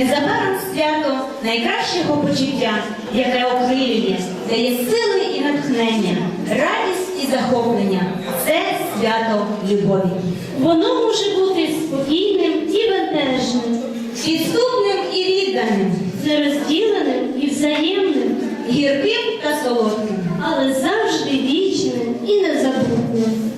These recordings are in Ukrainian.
Незабаром свято найкращого почуття, яке окрилює, дає сили і натхнення, радість і захоплення. Це свято любові. Воно може бути спокійним і бентежним, Підступним і відданим, нерозділеним і взаємним, гірким та солодким. але завжди вічним і незабутним.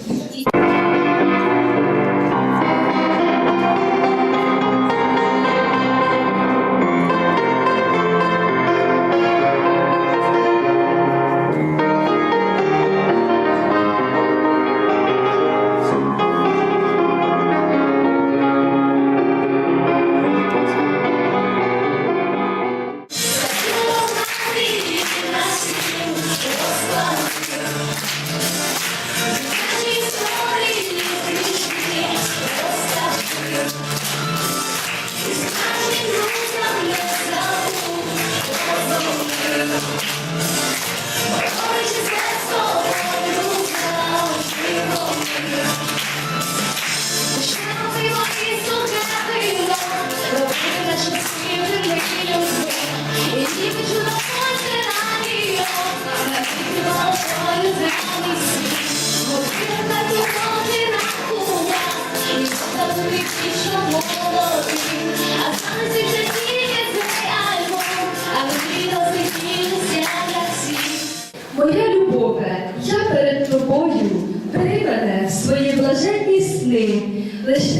Origins Castle!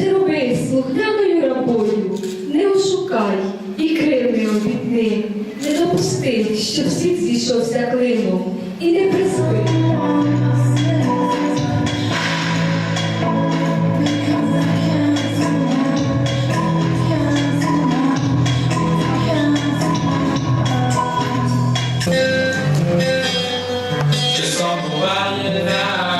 Не роби слухняною рабою, не ошукай і крив не обідни, не допусти, щоб світ зійшовся клином, і не приспи. Часом буває так, що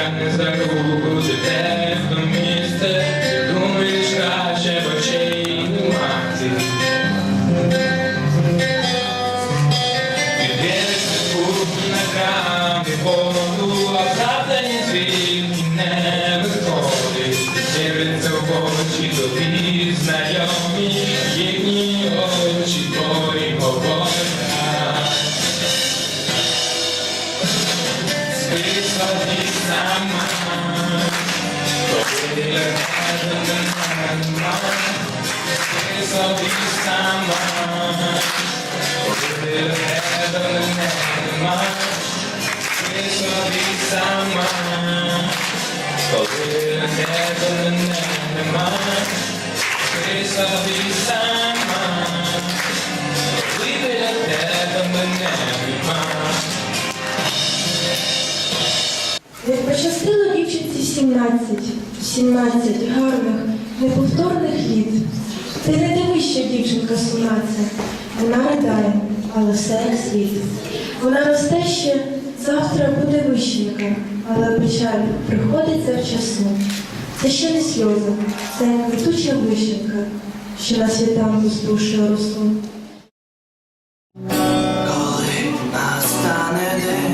Тягне за руку до тебе в місце, ти думаєш краще в очей не мати. Підвіришся тут на крамі воду, а правда ні Як пощастило дівчинці 17, 17 гарних, неповторних літ. Ти не дивись, що дівчинка це. Вона ридає, але все як слід. Вона росте ще, завтра буде вищенька, але печаль приходить завчасу. Це ще не сльози, це квітуча вишенька, що на світанку здушує росу. Коли настане день,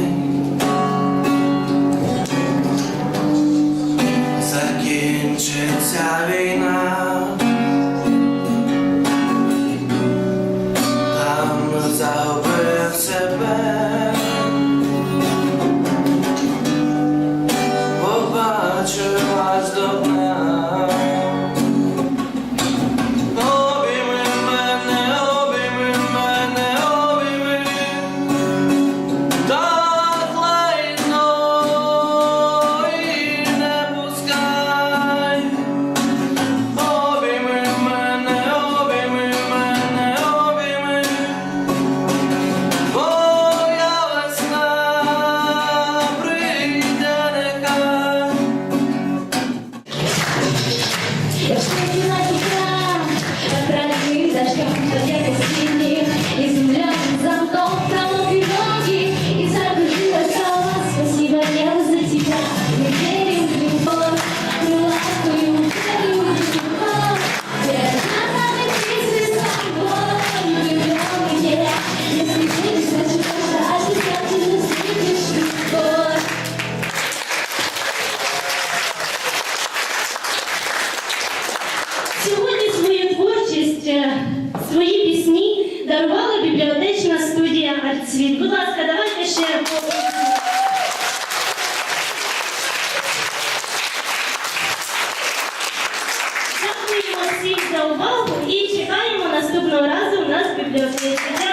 світ. Будь ласка, давайте ще. Дякуємо всім за увагу і чекаємо наступного разу у нас в бібліотеці.